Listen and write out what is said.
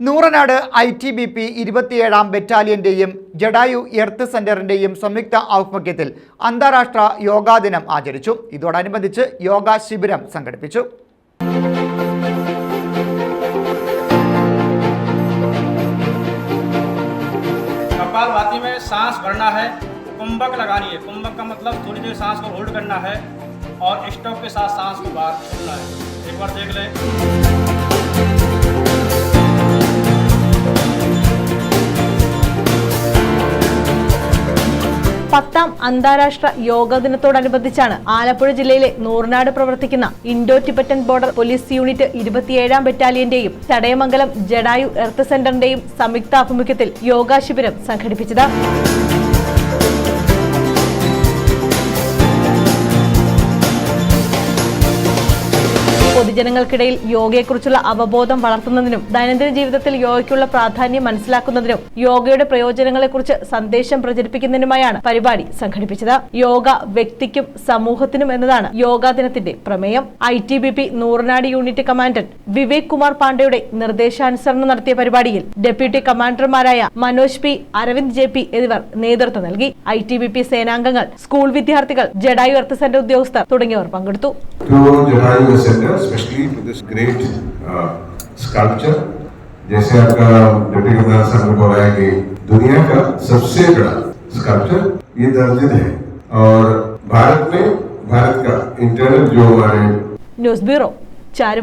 Nooranad I T B P ഇരുപത്തിയേഴാം ബറ്റാലിയന്റെയും Jatayu earth സെന്ററിന്റെയും സംയുക്ത ആഭിമുഖ്യത്തിൽ അന്താരാഷ്ട്ര യോഗാ ദിനം ആചരിച്ചു ഇതോടനുബന്ധിച്ച് യോഗാ ശിബിരം സംഘടിപ്പിച്ചു कपालभाति में सांस भरना है कुंभक लगानी है कुंभक का मतलब थोड़ी देर सांस को होल्ड करना है और स्टॉप के साथ सांस को बाहर छोड़ना है एक बार देख लें പത്താം അന്താരാഷ്ട്ര യോഗ ദിനത്തോടനുബന്ധിച്ചാണ് ആലപ്പുഴ ജില്ലയിലെ നൂറിനാട് പ്രവർത്തിക്കുന്ന Indo Tibetan border police unit ഇരുപത്തിയേഴാം ബറ്റാലിയന്റെയും ചടയമംഗലം ജഡായു എർത്ത് സെന്ററിന്റെയും സംയുക്താഭിമുഖ്യത്തിൽ യോഗാ ശിബിരം സംഘടിപ്പിച്ചത്. പൊതുജനങ്ങൾക്കിടയിൽ യോഗയെക്കുറിച്ചുള്ള അവബോധം വളർത്തുന്നതിനും ദൈനംദിന ജീവിതത്തിൽ യോഗയ്ക്കുള്ള പ്രാധാന്യം മനസ്സിലാക്കുന്നതിനും യോഗയുടെ പ്രയോജനങ്ങളെക്കുറിച്ച് സന്ദേശം പ്രചരിപ്പിക്കുന്നതിനുമായാണ് പരിപാടി സംഘടിപ്പിച്ചത്. യോഗ വ്യക്തിക്കും സമൂഹത്തിനും എന്നതാണ് യോഗാ ദിനത്തിന്റെ പ്രമേയം. I T B P Nooranad unit commandant Vivek Kumar പാണ്ഡെയുടെ നിർദ്ദേശാനുസരണം നടത്തിയ പരിപാടിയിൽ deputy കമാൻഡർമാരായ Manoj P Aravind J P എന്നിവർ നേതൃത്വം നൽകി. ഐ ടി ബി പി സേനാംഗങ്ങൾ സ്കൂൾ വിദ്യാർത്ഥികൾ ജഡായു എർത്ത് സെന്റർ ഉദ്യോഗസ്ഥർ തുടങ്ങിയവർ പങ്കെടുത്തു. Specially to this great sculpture जैसे आपका डिप्टी कमिश्नर साहब ने बोला है कि दुनिया का सबसे बड़ा स्कल्पचर ये दर्जित है। और भारत में, भारत का इंटरनल जो हमारे न्यूज़ ब्यूरो चार